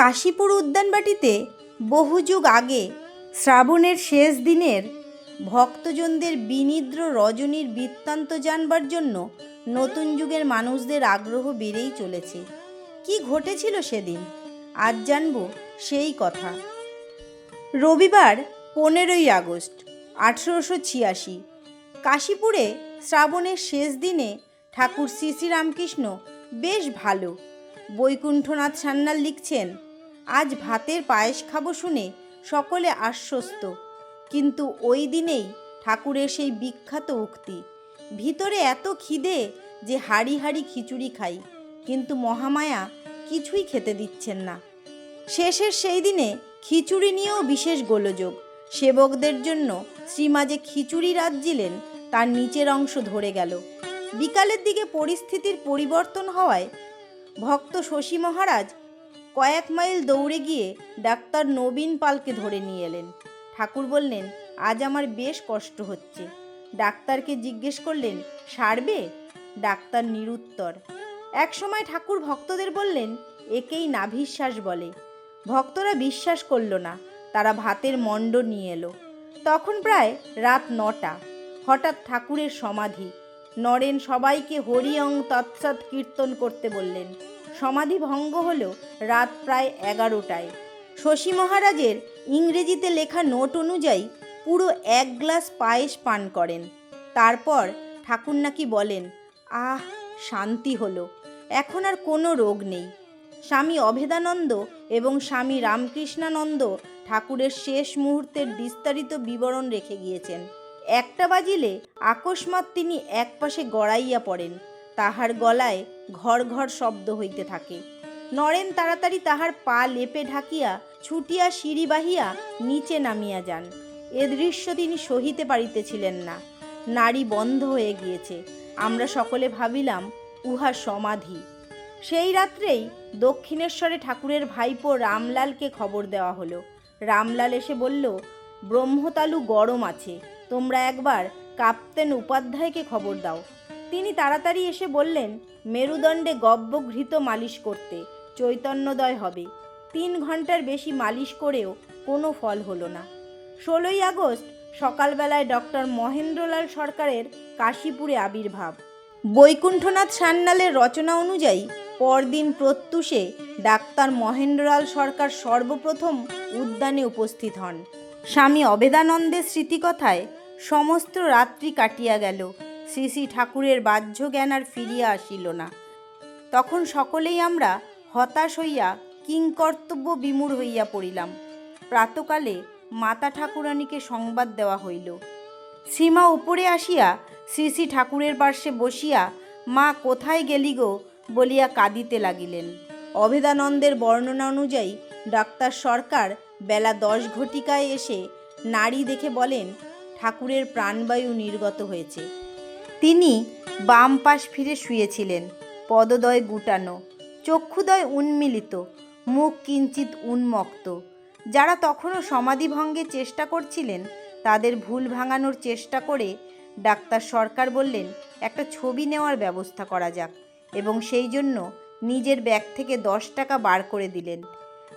কাশীপুর উদ্যানবাটিতে বহু যুগ আগে শ্রাবণের শেষ দিনের ভক্তজনদের বিনিদ্র রজনীর বৃত্তান্ত জানবার জন্য নতুন যুগের মানুষদের আগ্রহ বেড়েই চলেছে। কি ঘটেছিল সেদিন? আজ জানব সেই কথা। রবিবার পনেরোই আগস্ট, আঠেরোশো ছিয়াশি। কাশীপুরে শ্রাবণের শেষ দিনে ঠাকুর শ্রী শ্রীরামকৃষ্ণ বেশ ভালো। বৈকুণ্ঠনাথ সান্যাল লিখছেন আজ ভাতের পায়েস খাব শুনে সকলে আশ্বস্ত। কিন্তু ওই দিনেই ঠাকুরের সেই বিখ্যাত উক্তি। ভিতরে এত খিদে যে হাড়ি হাড়ি খিচুড়ি খাই, কিন্তু মহামায়া কিছুই খেতে দিচ্ছেন না। শেষের সেই দিনে খিচুড়ি নিয়েও বিশেষ গোলযোগ। সেবকদের জন্য শ্রীমা যে খিচুড়ি রাজ্জিলেন তার নিচের অংশ ধরে গেল। বিকালের দিকে পরিস্থিতির পরিবর্তন হওয়ায় ভক্ত শশী মহারাজ কয়েক মাইল দৌড়ে গিয়ে ডাক্তার নবীন পালকে ধরে নিয়ে এলেন। ঠাকুর বললেন, আজ আমার বেশ কষ্ট হচ্ছে। ডাক্তারকে জিজ্ঞেস করলেন, সারবে? ডাক্তার নিরুত্তর একসময় ঠাকুর ভক্তদের বললেন, একেই নাভিশ্বাস বলে। ভক্তরা বিশ্বাস করল না, তারা ভাতের মণ্ড নিয়ে এলো। তখন প্রায় রাত নটা, হঠাৎ ঠাকুরের সমাধি। নরেন সবাইকে হরিয়ং তৎসৎ কীর্তন করতে বললেন সমাধি ভঙ্গ হলো রাত প্রায় এগারোটায়। শশী মহারাজের ইংরেজিতে লেখা নোট অনুযায়ী পুরো এক গ্লাস পায়েস পান করেন। তারপর ঠাকুর নাকি বলেন, আহ, শান্তি হলো, এখন আর কোনো রোগ নেই। স্বামী অভেদানন্দ এবং স্বামী রামকৃষ্ণানন্দ ঠাকুরের শেষ মুহূর্তের বিস্তারিত বিবরণ রেখে গিয়েছেন। একটা বাজিলে আকস্মাৎ তিনি একপাশে গড়াইয়া পড়েন। তাহার গলায় ঘর ঘর শব্দ হইতে থাকে। নরেন তাড়াতাড়ি তাহার পা লেপে ঢাকিয়া ছুটিয়া সিঁড়ি বাহিয়া নিচে নামিয়া যান। এ দৃশ্য তিনি সহিতে পারিতেছিলেন না। নারী বন্ধ হয়ে গিয়েছে। আমরা সকলে ভাবিলাম, উহা সমাধি। সেই রাত্রেই দক্ষিণেশ্বরে ঠাকুরের ভাইপো রামলালকে খবর দেওয়া হলো। রামলাল এসে বলল, ব্রহ্মতালু গরম আছে। তোমরা একবার কাপ্তেন উপাধ্যায়কে খবর দাও। তিনি তাড়াতাড়ি এসে বললেন, মেরুদণ্ডে গব্যঘৃত মালিশ করতে, চৈতন্যদয় হবে। তিন ঘণ্টার বেশি মালিশ করেও কোনো ফল হলো না। ষোলোই আগস্ট, সকালবেলায় ডক্টর মহেন্দ্রলাল সরকারের কাশীপুরে আবির্ভাব। বৈকুণ্ঠনাথ সান্যালের রচনা অনুযায়ী, পরদিন প্রত্যুষে ডাক্তার মহেন্দ্রলাল সরকার সর্বপ্রথম উদ্যানে উপস্থিত হন। স্বামী অবেদানন্দের স্মৃতিকথায় সমস্ত রাত্রি কাটিয়া গেল। শ্রী শ্রী ঠাকুরের বাহ্য জ্ঞান আর ফিরিয়া আসিল না। তখন সকলেই আমরা হতাশ হইয়া কিংকর্তব্য বিমূঢ় হইয়া পড়িলাম। প্রাতকালে মাতা ঠাকুরানীকে সংবাদ দেওয়া হইল। সীমা উপরে আসিয়া শ্রী শ্রী ঠাকুরের পার্শ্বে বসিয়া, মা, কোথায় গেলি গো? বলিয়া কাঁদিতে লাগিলেন। অভেদানন্দের বর্ণনা অনুযায়ী ডাক্তার সরকার বেলা দশ ঘটিকায় এসে নারী দেখে বলেন, ঠাকুরের প্রাণবায়ু নির্গত হয়েছে। তিনি বাম পাশ ফিরে শুয়েছিলেন, পদদয় গুটানো, চক্ষুদয় উন্মিলিত, মুখ কিঞ্চিত উন্মুক্ত। যারা তখনও সমাধিভঙ্গের চেষ্টা করছিলেন, তাদের ভুল ভাঙানোর চেষ্টা করে ডাক্তার সরকার বললেন, একটা ছবি নেওয়ার ব্যবস্থা করা যাক। এবং সেই জন্য নিজের ব্যাগ থেকে দশ টাকা বার করে দিলেন।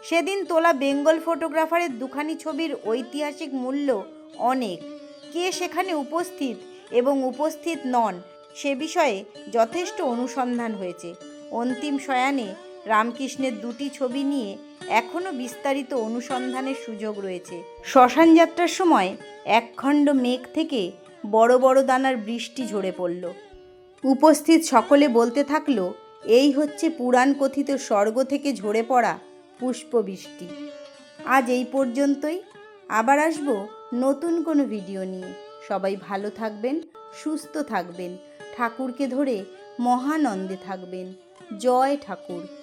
সেদিন তোলা বেঙ্গল ফটোগ্রাফারের দুখানি ছবির ঐতিহাসিক মূল্য অনেক। কে সেখানে উপস্থিত এবং উপস্থিত নন। সে বিষয়ে যথেষ্ট অনুসন্ধান হয়েছে। অন্তিম শয়ানে রামকৃষ্ণের দুটি ছবি নিয়ে এখনও বিস্তারিত অনুসন্ধানের সুযোগ রয়েছে। শ্মশান যাত্রার সময় একখণ্ড মেঘ থেকে বড় বড় দানার বৃষ্টি ঝরে পড়ল। উপস্থিত সকলে বলতে থাকল, এই হচ্ছে পুরাণ কথিত স্বর্গ থেকে ঝরে পড়া পুষ্পবৃষ্টি আজ এই পর্যন্তই। আবার আসব নতুন কোনো ভিডিও নিয়ে। সবাই ভালো থাকবেন সুস্থ থাকবেন। ঠাকুরকে ধরে মহানন্দে থাকবেন। জয় ঠাকুর।